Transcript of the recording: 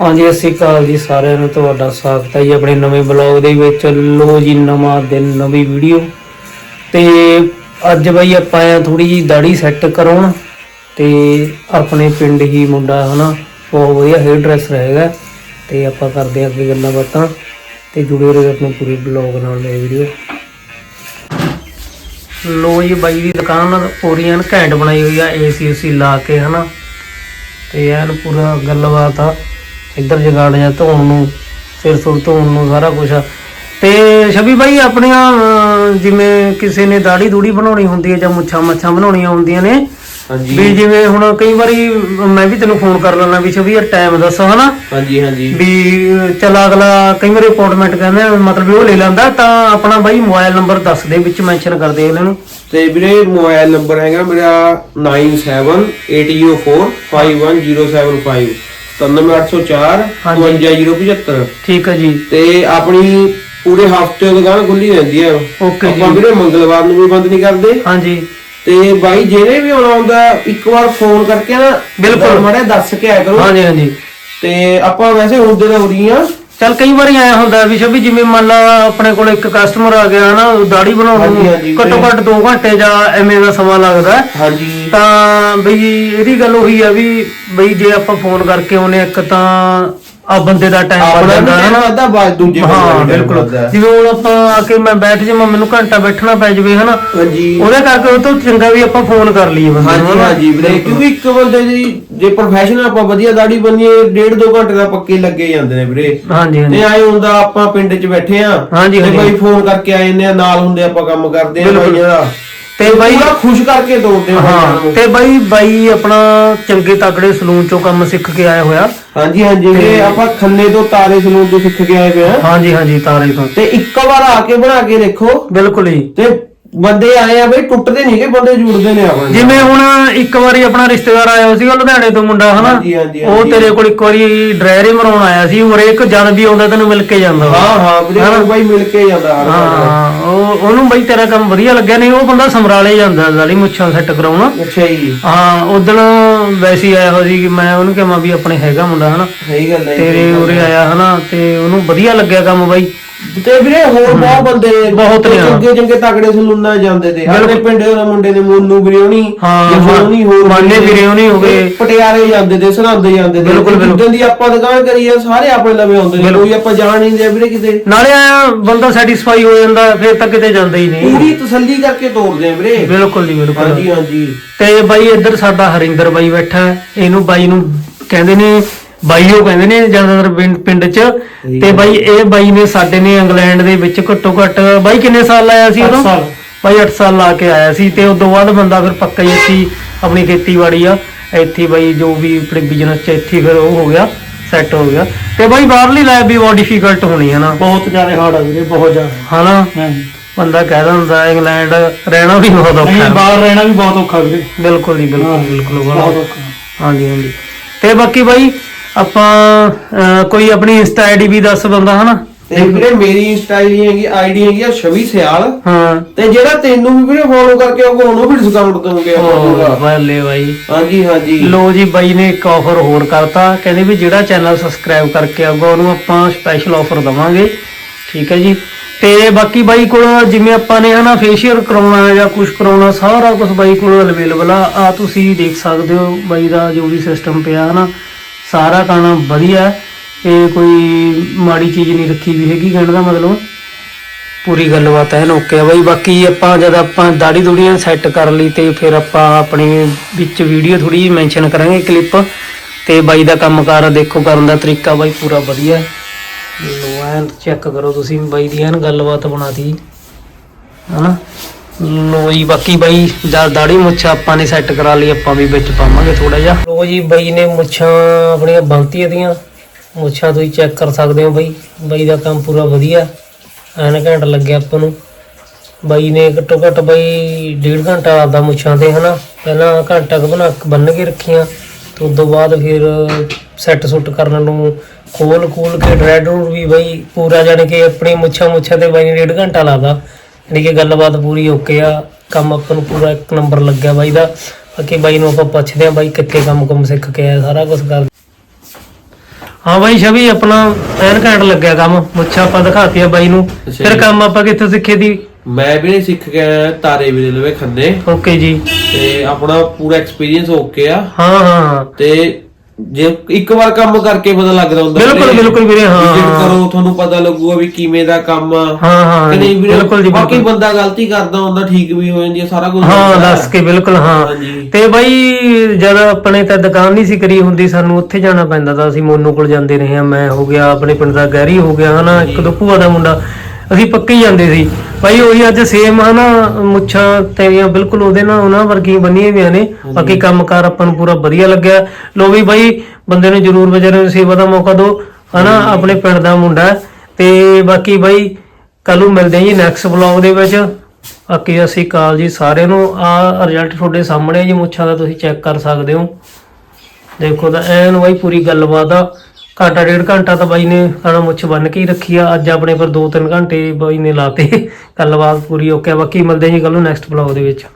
ਹਾਂਜੀ, ਸਤਿ ਸ਼੍ਰੀ ਅਕਾਲ ਜੀ ਸਾਰਿਆਂ ਨੂੰ, ਤੁਹਾਡਾ ਸਵਾਗਤ ਹੈ ਜੀ ਆਪਣੇ ਨਵੇਂ ਬਲੌਗ ਦੇ ਵਿੱਚ। ਲੋ ਜੀ, ਨਵਾਂ ਦਿਨ, ਨਵੀਂ ਵੀਡੀਓ। ਤੇ ਅੱਜ ਬਈ ਆਪਾਂ ਆ ਥੋੜੀ ਜੀ ਦਾੜੀ ਸੈੱਟ ਕਰਾਉਣ ਤੇ ਆਪਣੇ ਪਿੰਡ ਹੀ ਮੁੰਡਾ ਹਨਾ, ਬਹੁਤ ਵਧੀਆ ਹੇਅਰ ਡਰੈਸਰ ਹੈਗਾ ਤੇ ਆਪਾਂ ਕਰਦੇ ਹਾਂ ਅੱਗੇ ਗੱਲਾਂ ਬਾਤਾਂ ਤੇ ਜੁੜੇ ਰਹੋ ਆਪਣੇ ਪੂਰੇ ਬਲੌਗ ਨਾਲ ਇਹ ਵੀਡੀਓ। ਲੋ ਜੀ, ਬਾਈ ਦੀ ਦੁਕਾਨ ਪੂਰੀ ਐਨ ਘੈਂਟ ਬਣਾਈ ਹੋਈ ਆ ਏਸੀ ਉਸੀ ਲਾ ਕੇ ਹਨਾ। ਤੇ ਐਨ ਪੂਰਾ ਗੱਲਬਾਤ ਆ। ਇੱਧਰ ਜਗਾੜ ਜਾਂ ਧੋਣ ਨੂੰ ਸਿਰ ਸੁਰ ਧੋਣ ਨੂੰ ਸਾਰਾ ਕੁਝ ਆ। ਤੇ ਛਵੀ ਬਾਈ ਆਪਣੀਆਂ ਅਹ, ਜਿਵੇਂ ਕਿਸੇ ਨੇ ਦਾੜੀ ਦੂੜੀ ਬਣਾਉਣੀ ਹੁੰਦੀ ਹੈ ਜਾਂ ਮੁੱਛਾਂ ਮੱਛਾਂ ਬਣਾਉਣੀਆਂ ਹੁੰਦੀਆਂ ਨੇ ਹਾਂਜੀ। ਵੀ ਜਿਵੇਂ ਹੁਣ ਕਈ ਵਾਰੀ ਮੈਂ ਵੀ ਤੈਨੂੰ ਫੋਨ ਕਰ ਲੈਣਾ ਵੀ ਛਵੀ ਯਾਰ ਟਾਈਮ ਦੱਸੋ ਹਨਾ? ਹਾਂਜੀ ਹਾਂਜੀ। ਵੀ ਚਲ ਅਗਲਾ ਕਈ ਵਾਰੀ ਅਪਾਇੰਟਮੈਂਟ ਕਹਿੰਦੇ ਆ, ਮਤਲਬ ਵੀ ਉਹ ਲੈ ਲੈਂਦਾ ਤਾਂ ਆਪਣਾ ਬਾਈ ਮੋਬਾਈਲ ਨੰਬਰ ਦੱਸ ਦੇ ਵਿੱਚ ਮੈਂਸ਼ਨ ਕਰ ਦੇ ਇਹਨਾਂ ਨੂੰ। ਤੇ ਵੀਰੇ ਮੋਬਾਈਲ ਨੰਬਰ ਹੈਗਾ ਮੇਰਾ 9780451075 97804 ਹਾਂਜੀ। 51075 ਠੀਕ ਹੈ ਜੀ। ਤੇ ਆਪਣੀ ਪੂਰੇ ਹਫ਼ਤੇ ਦੁਕਾਨ ਖੁੱਲੀ ਰਹਿੰਦੀ ਹੈ ਓਕੇ ਆਪਾਂ ਜੀ। ਵੀਰੇ ਮੰਗਲਵਾਰ ਨੂੰ ਵੀ ਬੰਦ ਨਹੀਂ ਕਰਦੇ। ਹਾਂਜੀ। ਤੇ ਬਾਈ ਜਿਹਨੇ ਵੀ ਆਉਣਾ ਹੁੰਦਾ ਇੱਕ ਵਾਰ ਫੋਨ ਕਰਕੇ ਨਾ ਬਿਲਕੁਲ। ਮਾੜਾ ਜਿਹਾ ਦੱਸ ਕੇ ਆਇਆ ਕਰੋ। ਹਾਂਜੀ ਹਾਂਜੀ। ਤੇ ਆਪਾਂ ਵੈਸੇ ਹੁੰਦੇ ਤਾਂ ਉਰੀ ਆ। ਚਲ ਕਈ ਵਾਰੀ ਆਇਆ ਹੁੰਦਾ ਵੀ ਸ਼ਬੀ ਜਿਵੇਂ ਮੰਨ ਲਾ ਆਪਣੇ ਕੋਲ ਇੱਕ ਕਸਟਮਰ ਆ ਗਿਆ ਨਾ ਦਾੜੀ ਬਣਾਉਣ ਹਾਂਜੀ, ਹਾਂਜੀ, ਨੂੰ ਘੱਟੋ ਘੱਟ 2 ਘੰਟੇ ਜਾਂ ਐਵੇਂ ਦਾ ਸਮਾਂ ਲੱਗਦਾ ਹੈ। ਹਾਂਜੀ ਤਾਂ ਬਈ ਇਹਦੀ ਗੱਲ ਉਹੀ ਆ ਵੀ ਬਈ ਜੇ ਆਪਾਂ ਫੋਨ ਕਰਕੇ ਆਉਨੇ ਇੱਕ ਤਾਂ ਆ ਬੰਦੇ ਦਾ ਟਾਈਮ ਵੱਧ ਆਪਣਾ ਜਾਂਦਾ ਹੈ ਨਾ ਵੱਧਦਾ ਬਾਅਦ ਦੂਜੇ ਬੰਦੇ ਹਾਂ time ਬਿਲਕੁਲ ਵੱਧਦਾ। ਜਿਵੇਂ ਹੁਣ ਆਪਾਂ ਆ ਕੇ ਮੈਂ ਬੈਠ ਜਾਵਾਂ ਮੈਨੂੰ ਘੰਟਾ ਬੈਠਣਾ ਪੈ ਜਾਵੇ ਹਨਾ ਹਾਂਜੀ ਉਹਦੇ ਕਰਕੇ ਉਹ ਤੋਂ ਚੰਗਾ ਵੀ ਆਪਾਂ ਫੋਨ ਕਰ ਲਈਏ ਬੰਦੇ ਨੂੰ ਹਾਂਜੀ ਹਨਾ। ਹਾਂਜੀ ਵੀਰੇ ਕਿਉਂਕਿ ਇੱਕ ਬੰਦੇ ਦੀ ਜੇ ਪ੍ਰੋਫੈਸ਼ਨਲ ਆਪਾਂ ਵਧੀਆ ਦਾੜੀ ਬੰਨੀਏ ਡੇਢ ਦੋ ਘੰਟੇ ਦਾ ਪੱਕੇ ਲੱਗੇ ਜਾਂਦੇ ਨੇ ਵੀਰੇ ਹਾਂਜੀ ਹਾਂਜੀ ਤੇ ਆਏ ਹੁੰਦਾ ਆਪਾਂ ਪਿੰਡ 'ਚ ਬੈਠੇ ਆ ਹਾਂਜੀ, ਤੇ ਹਾਂਜੀ। ਬਾਈ ਫੋਨ ਕਰਕੇ ਆ ਜਾਂਦੇ ਆ ਨਾਲ ਹੁੰਦੇ ਆਪਾਂ ਕੰਮ ਕਰਦੇ ਆ ਬਿਲਕੁਲ। ਬਾਈਆਂ ਦਾ ਤੇ ਬਾਈ ਪੂਰਾ ਖੁਸ਼ ਕਰਕੇ ਤੋਰਦੇ ਹਾਂ ਨੂੰ। ਤੇ ਬਾਈ ਬਾਈ ਆਪਣਾ ਚੰਗੇ ਤਕੜੇ ਸਲੂਨ ਚੋਂ ਕੰਮ ਸਿੱਖ ਕੇ ਆਇਆ ਹੋਇਆ। ਹਾਂਜੀ ਹਾਂਜੀ ਵੀਰੇ ਆਪਾਂ ਖੰਨੇ ਤੋਂ ਤਾਰੇ ਸਲੂਨ ਤੋਂ ਸਿੱਖ ਕੇ ਆਏ ਆ। ਹਾਂਜੀ ਹਾਂਜੀ ਤਾਰੇ ਤੋਂ। ਤੇ ਇੱਕ ਵਾਰ ਆ ਕੇ ਬਣਾ ਕੇ ਦੇਖੋ। ਬਿਲਕੁਲ ਜੀ। ਤੇ ਬੰਦੇ ਆਏ ਆ ਬਈ ਟੁੱਟਦੇ ਨਹੀਂ ਕਿ ਬੰਦੇ ਜੁੜਦੇ ਨੇ ਆਪਣੇ ਨਾਲ। ਜਿਵੇਂ ਹੁਣ ਇੱਕ ਵਾਰੀ ਆਪਣਾ ਰਿਸ਼ਤੇਦਾਰ ਆਇਆ ਹੋਇਆ ਸੀਗਾ ਲੁਧਿਆਣੇ ਤੋਂ ਮੁੰਡਾ ਹਨਾ ਹਾਂਜੀ, ਹਾਂਜੀ, ਉਹ ਹਾਂਜੀ। ਤੇਰੇ ਕੋਲ ਇੱਕ ਵਾਰੀ ਡਰਾਇਰੇ ਮਰਾਉਣ ਆਇਆ ਸੀ ਹਰੇਕ ਜਦ ਵੀ ਆਉਂਦਾ ਤੈਨੂੰ ਮਿਲ ਕੇ ਜਾਂਦਾ ਵਾ। ਹਾਂ ਹਾਂ ਵੀਰੇ ਉਹ ਬਾਈ ਮਿਲ ਕੇ ਜਾਂਦਾ ਹਰ ਵਾਰ। ਹਾਂ ਉਹ ਉਹਨੂੰ ਬਈ ਤੇਰਾ ਕੰਮ ਵਧੀਆ ਲੱਗਿਆ ਨਹੀਂ ਉਹ ਬੰਦਾ ਸਮਰਾਲੇ ਜਾਂਦਾ ਦਾੜੀ ਮੁੱਛਾਂ ਸੈੱਟ ਕਰਾਉਣਾ ਅੱਛਾ ਜੀ ਹਾਂ ਉਦੋਂ ਵੈਸੇ ਹੀ ਆਇਆ ਹੋਇਆ ਸੀ ਕਿ ਮੈਂ ਉਹਨੂੰ ਕਿਹਾ ਵੀ ਆਪਣੇ ਹੈਗਾ ਮੁੰਡਾ ਹਨਾ ਸਹੀ ਗੱਲ ਹੈ ਜੀ। ਤੇਰੇ ਉਰੇ ਆਇਆ ਹਨਾ ਤੇ ਉਹਨੂੰ ਵਧੀਆ ਲੱਗਿਆ ਕੰਮ ਬਾਈ ਤੇ ਵੀਰੇ ਹੋਰ ਬਹੁਤ ਬੰਦੇ ਨੇ ਬਹੁਤ ਨੇ। ਚੰਗੇ ਚੰਗੇ ਤਕੜੇ ਸਲੂਨਾਂ ਜਾਂਦੇ ਤੇ ਆਪਣੇ ਪਿੰਡ ਦੇ ਮੁੰਡੇ ਨੇ ਮੋਨੂ ਵੀਰੇ ਹੋਣੀ ਹਾਂ। ਹੋਣੀ ਹੋਰ ਮਾਨੇ ਵੀਰੇ ਹੋਣੀ ਹੋ ਗਏ। ਪਟਿਆਲੇ ਜਾਂਦੇ ਤੇ ਸਰਹੰਦ ਜਾਂਦੇ ਤੇ ਬਿਲਕੁਲ, ਬਿਲਕੁਲ। ਜਿੱਦਾਂ ਦੀ ਆਪਾਂ ਦੁਕਾਨ ਕਰੀ ਆ ਸਾਰੇ ਆਪਣੇ ਲਵੇ ਆਉਂਦੇ ਨੇ ਬਿਲਕੁਲ। ਕੋਈ ਆਪਾਂ ਜਾਣ ਨਹੀਂ ਦਿਆ ਵੀਰੇ ਕਿਤੇ ਨਾਲੇ ਆਇਆ ਬੰਦਾ ਸੈਟੀਸਫਾਈ ਹੋ ਜਾਂਦਾ ਫਿਰ ਤਾਂ ਕਿਤੇ ਜਾਂਦਾ ਹੀ ਨਹੀਂ ਪੂਰੀ ਤਸੱਲੀ ਕਰਕੇ ਤੋਰਦੇ ਆ ਵੀਰੇ ਬਿਲਕੁਲ ਜੀ ਬਿਲਕੁਲ ਹਾਂਜੀ ਹਾਂਜੀ ਤੇ ਬਾਈ ਇੱਧਰ ਸਾਡਾ ਹਰਿੰਦਰ ਬਾਈ ਬੈਠਾ ਹੈ। ਇਹਨੂੰ ਬਾਈ ਨੂੰ ਕਹਿੰਦੇ ਨੇ ਬਾਈਓ ਕਹਿੰਦੇ ਨੇ ਜ਼ਿਆਦਾਤਰ ਪਿੰਡ- ਪਿੰਡ 'ਚ ਤੇ ਬਾਈ ਇਹ ਬਾਈ ਨੇ ਸਾਡੇ ਨੇ ਇੰਗਲੈਂਡ ਦੇ ਵਿੱਚ ਘੱਟੋ ਘੱਟ ਬਾਈ ਕਿੰਨੇ ਸਾਲ ਲਾਇਆ ਸੀ ਉਦੋਂ? ਸਾਲ। ਬਾਈ 8 ਸਾਲ ਲਾ ਕੇ ਆਇਆ ਸੀ ਤੇ ਉਸ ਤੋਂ ਬਾਅਦ ਬੰਦਾ ਫਿਰ ਪੱਕਾ ਹੀ ਇੱਥੇ ਆਪਣੀ ਖੇਤੀਬਾੜੀ ਆ। ਇੱਥੇ ਬਾਈ ਜੋ ਵੀ ਆਪਣੇ ਬਿਜ਼ਨਸ 'ਚ ਇੱਥੇ ਫਿਰ ਉਹ ਹੋ ਗਿਆ ਸੈੱਟ ਹੋ ਗਿਆ। ਤੇ ਬਾਈ ਬਾਹਰਲੀ ਲਾਈਫ ਵੀ ਬਹੁਤ ਡਿਫਿਕਲਟ ਹੋਣੀ ਹੈ ਨਾ। ਬਹੁਤ ਜ਼ਿਆਦਾ ਹਾਰਡ ਆ ਵੀਰੇ ਬਹੁਤ ਜ਼ਿਆਦਾ। ਹਨਾ? ਹਾਂਜੀ ਬੰਦਾ ਕਹਿ ਦਿੰਦਾ ਇੰਗਲੈਂਡ ਰਹਿਣਾ ਵੀ ਬਹੁਤ ਔਖਾ ਨਹੀਂ ਹੈ। ਬਾਹਰ ਰਹਿਣਾ ਵੀ ਬਹੁਤ ਔਖਾ ਵੀਰੇ। ਬਿਲਕੁਲ ਜੀ ਬਿਲਕੁਲ ਬਿਲਕੁਲ। ਬਹੁਤ ਔਖਾ। ਹਾਂਜੀ ਹਾਂਜੀ। ਤੇ ਬਾਕੀ ਬਾਈ ਆਪਾਂ ਅਹ, ਕੋਈ ਆਪਣੀ ਇੰਸਟਾ ਆਈਡੀ ਵੀ ਦੱਸ ਬੰਦਾ ਹਨਾ? ਤੇ ਵੀਰੇ ਮੇਰੀ ਇੰਸਟਾ ਆਈਡੀ ਹੈਗੀ ਆਈਡੀ ਹੈਗੀ ਆ ਛਵੀ ਸਿਆਲ। ਹਾਂ। ਤੇ ਜਿਹੜਾ ਤੈਨੂੰ ਵੀ ਵੀਰੇ ਫੋਲੋ ਕਰਕੇ ਆਊਗਾ ਉਹਨੂੰ ਵੀ ਡਿਸਕਾਊਂਟ ਦਵਾਂਗੇ ਆਪਾਂ ਬੱਲੇ ਬਾਈ। ਹਾਂਜੀ ਹਾਂਜੀ। ਲੋ ਜੀ ਬਾਈ ਨੇ ਇੱਕ ਆਫਰ ਹੋਰ ਕਰਤਾ। ਕਹਿੰਦੇ ਵੀ ਜਿਹੜਾ ਚੈਨਲ ਸਬਸਕ੍ਰਾਈਬ ਕਰਕੇ ਆਊਗਾ ਉਹਨੂੰ ਆਪਾਂ ਸਪੈਸ਼ਲ ਆਫਰ ਦਵਾਂਗੇ। ਠੀਕ ਹੈ ਜੀ। ਤੇ ਬਾਕੀ ਬਾਈ ਕੋਲ ਜਿਵੇਂ ਆਪਾਂ ਨੇ ਹਨਾ ਫੇਸ਼ੀਅਲ ਕਰਾਉਣਾ ਜਾਂ ਕੁਝ ਕਰਾਉਣਾ ਸਾਰਾ ਕੁਝ ਬਾਈ ਕੋਲ ਅਵੇਲੇਬਲ ਆ। ਆ ਤੁਸੀਂ ਦੇਖ ਸਕਦੇ ਹੋ ਬਾਈ ਦਾ ਜੋ ਵੀ ਸਿਸਟਮ ਪਿਆ ਹਨਾ। ਸਾਰਾ ਖਾਣਾ ਵਧੀਆ ਇਹ ਕੋਈ ਮਾੜੀ ਚੀਜ਼ ਨਹੀਂ ਰੱਖੀ ਵੀ ਹੈਗੀ ਕਹਿਣ ਦਾ ਮਤਲਬ। ਪੂਰੀ ਗੱਲਬਾਤ ਹੈ ਓਕੇ ਆ ਬਾਈ ਬਾਕੀ ਆਪਾਂ ਜਦ ਆਪਾਂ ਦਾੜੀ ਦੂੜੀਆਂ ਸੈੱਟ ਕਰ ਲਈ ਤੇ ਫਿਰ ਆਪਾਂ ਆਪਣੇ ਵਿੱਚ ਵੀਡੀਓ ਥੋੜੀ ਜਿਹੀ ਮੈਂਸ਼ਨ ਕਰਾਂਗੇ ਕਲਿੱਪ ਤੇ ਬਾਈ ਦਾ ਕੰਮਕਾਰ ਦੇਖੋ ਕਰਨ ਦਾ ਤਰੀਕਾ ਬਾਈ ਪੂਰਾ ਵਧੀਆ। ਲੋ ਐਨ ਚੈੱਕ ਕਰੋ ਤੁਸੀਂ ਬਾਈ ਦੀ ਐਨ ਗੱਲਬਾਤ ਬਣਾਤੀ। ਹਨਾ? ਲੋ ਜੀ, ਬਾਕੀ ਬਾਈ, ਜਦ ਦਾੜੀ ਮੁੱਛਾਂ ਆਪਾਂ ਨੇ ਸੈੱਟ ਕਰਾ ਲਈ, ਆਪਾਂ ਵੀ ਵਿੱਚ ਪਾਵਾਂਗੇ ਥੋੜਾ ਜਿਹਾ। ਲੋ ਜੀ ਬਾਈ ਨੇ ਮੁੱਛਾਂ ਆਪਣੀਆਂ ਬੰਤੀਆਂ ਦੀਆਂ ਮੁੱਛਾਂ ਤੁਸੀਂ ਚੈੱਕ ਕਰ ਸਕਦੇ ਹੋ ਬਾਈ। ਬਾਈ ਦਾ ਕੰਮ ਪੂਰਾ ਵਧੀਆ। ਐਨ ਘੰਟ ਲੱਗਿਆ ਆਪਾਂ ਨੂੰ। ਬਾਈ ਨੇ ਘੱਟੋ ਘੱਟ ਬਾਈ ਡੇਢ ਘੰਟਾ ਆਦਾ ਮੁੱਛਾਂ ਤੇ ਹਨਾ। ਪਹਿਲਾਂ ਘੰਟਾ ਕੁ ਬਣਾ ਬੰਨ ਕੇ ਰੱਖੀਆਂ। ਤੇ ਉਸ ਤੋਂ ਬਾਅਦ ਫਿਰ ਸੈੱਟ ਸੁੱਟ ਕਰਨ ਨੂੰ ਖੋਲ ਖੋਲ ਕੇ, ਡਰੈਡ ਰੂਟ ਵੀ ਬਾਈ ਪੂਰਾ ਜਾਣੀ ਕਿ ਆਪਣੀ ਮੁੱਛਾਂ ਮੁੱਛਾਂ ਤੇ ਬਾਈ ਨੇ ਡੇਢ ਘੰਟਾ ਲਾਦਾ ਜਾਣੀ ਕਿ ਗੱਲਬਾਤ ਪੂਰੀ ਓਕੇ ਆ ਕੰਮ ਆਪਾਂ ਨੂੰ ਪੂਰਾ ਇੱਕ ਨੰਬਰ ਲੱਗਿਆ ਬਾਈ ਦਾ। ਬਾਕੀ ਬਾਈ ਨੂੰ ਆਪਾਂ ਪੁੱਛਦੇ ਆ ਬਾਈ ਕਿੱਥੇ ਕੰਮ ਕੰਮ ਸਿੱਖ ਕੇ ਆਇਆ ਸਾਰਾ ਕੁਝ ਕਰ ਹਾਂ ਬਾਈ ਛਵੀ ਆਪਣਾ ਐਨ ਘੈਂਟ ਲੱਗਿਆ ਕੰਮ। ਮੁੱਛਾਂ ਆਪਾਂ ਦਿਖਾਤੀਆਂ ਬਾਈ ਨੂੰ। ਅੱਛਾ ਫਿਰ ਜੀ। ਕੰਮ ਆਪਾਂ ਕਿੱਥੇ ਸਿੱਖੇ ਦੀ? ਮੈਂ ਵੀ ਸਿੱਖ ਕੇ ਆਇਆ ਤਾਰੇ ਵੀ ਲਵੇ ਖੰਨੇ। ਓਕੇ ਜੀ। ਤੇ ਆਪਣਾ ਪੂਰਾ ਐਕਸਪੀਰੀਅੰਸ ਓਕੇ ਆ। ਹਾਂ ਹਾਂ ਹਾਂ। ਤੇ ਜੇ ਇੱਕ ਵਾਰ ਕੰਮ ਕਰਕੇ ਪਤਾ ਲੱਗਦਾ ਹੁੰਦਾ ਬਿਲਕੁਲ, ਵੀਰੇ। ਬਿਲਕੁਲ ਵੀਰੇ, ਹਾਂ, Visit ਹਾਂ। ਕਰੋ ਤੁਹਾਨੂੰ ਪਤਾ ਲੱਗੂਗਾ ਵੀ ਕਿਵੇਂ ਦਾ ਕੰਮ ਆ ਹਾਂ ਹਾਂ ਕਿ ਨਹੀਂ ਵੀਰੇ ਬਿਲਕੁਲ ਜੀ ਬਾਕੀ ਬਿਲਕੁਲ ਬੰਦਾ ਗਲਤੀ ਕਰਦਾ ਹੁੰਦਾ ਠੀਕ ਵੀ ਹੋ ਜਾਂਦੀ ਹੈ ਸਾਰਾ ਕੁਝ ਹਾਂ ਹੁੰਦਾ ਹੈ। ਦੱਸ ਕੇ ਬਿਲਕੁਲ ਹਾਂ ਹਾਂਜੀ। ਤੇ ਬਾਈ ਜਦ ਆਪਣੇ ਤਾਂ ਦੁਕਾਨ ਨਹੀਂ ਸੀ ਕਰੀ ਹੁੰਦੀ ਸਾਨੂੰ ਉੱਥੇ ਜਾਣਾ ਪੈਂਦਾ ਤਾਂ ਅਸੀਂ ਮੋਨੂ ਕੋਲ ਜਾਂਦੇ ਰਹੇ ਆ ਮੈਂ ਹੋ ਗਿਆ ਆਪਣੇ ਪਿੰਡ ਦਾ ਗਹਿਰੀ ਹੋ ਗਿਆ ਹਨਾ ਇੱਕ ਦੋ ਭੂਆ ਦਾ ਮੁੰਡਾ ਅਸੀਂ ਪੱਕੇ ਜਾਂਦੇ ਸੀ। ਬਾਈ ਉਹੀ ਅੱਜ ਸੇਮ ਹਨਾ ਮੁੱਛਾਂ ਤੇਰੀਆਂ ਬਿਲਕੁਲ ਉਹਦੇ ਨਾਲ ਉਹਨਾਂ ਵਰਗੀਆਂ ਬੰਨੀਆਂ ਹੋਈਆਂ ਨੇ। ਬਾਕੀ ਕੰਮਕਾਰ ਆਪਾਂ ਨੂੰ ਪੂਰਾ ਵਧੀਆ ਲੱਗਿਆ। ਲੋ ਵੀ ਬਾਈ ਬੰਦੇ ਨੂੰ ਜਰੂਰ ਵਿਚਾਰੇ ਨੂੰ ਸੇਵਾ ਦਾ ਮੌਕਾ ਦਿਓ। ਹਨਾ ਆਪਣੇ ਪਿੰਡ ਦਾ ਮੁੰਡਾ। ਤੇ ਬਾਕੀ ਬਾਈ ਕੱਲ ਨੂੰ ਮਿਲਦੇ ਹਾਂ ਜੀ ਨੈਕਸਟ ਵਲੌਗ ਦੇ ਵਿੱਚ। ਬਾਕੀ ਅਸੀਂ ਕਾਲ ਜੀ ਸਾਰਿਆਂ ਨੂੰ। ਆ ਰਿਜ਼ਲਟ ਤੁਹਾਡੇ ਸਾਹਮਣੇ ਜੀ ਮੁੱਛਾਂ ਦਾ ਤੁਸੀਂ ਚੈੱਕ ਕਰ ਸਕਦੇ ਹੋ। ਦੇਖੋ ਤਾਂ ਐਨ ਬਾਈ ਪੂਰੀ ਗੱਲਬਾਤ ਆ। ਘੰਟਾ ਡੇਢ ਘੰਟਾ ਤਾਂ ਬਾਈ ਨੇ ਸਾਡਾ ਮੁੱਛ ਬੰਨ ਕੇ ਹੀ ਰੱਖੀ ਆ। ਅੱਜ ਆਪਣੇ ਪਰ 2-3 ਘੰਟੇ ਬਾਈ ਨੇ ਲਾਤੇ। ਗੱਲਬਾਤ ਪੂਰੀ ਓਕੇ ਬਾਕੀ ਮਿਲਦੇ ਜੀ ਕੱਲ ਨੂੰ ਨੈਕਸਟ ਵਲੌਗ ਦੇ ਵਿੱਚ।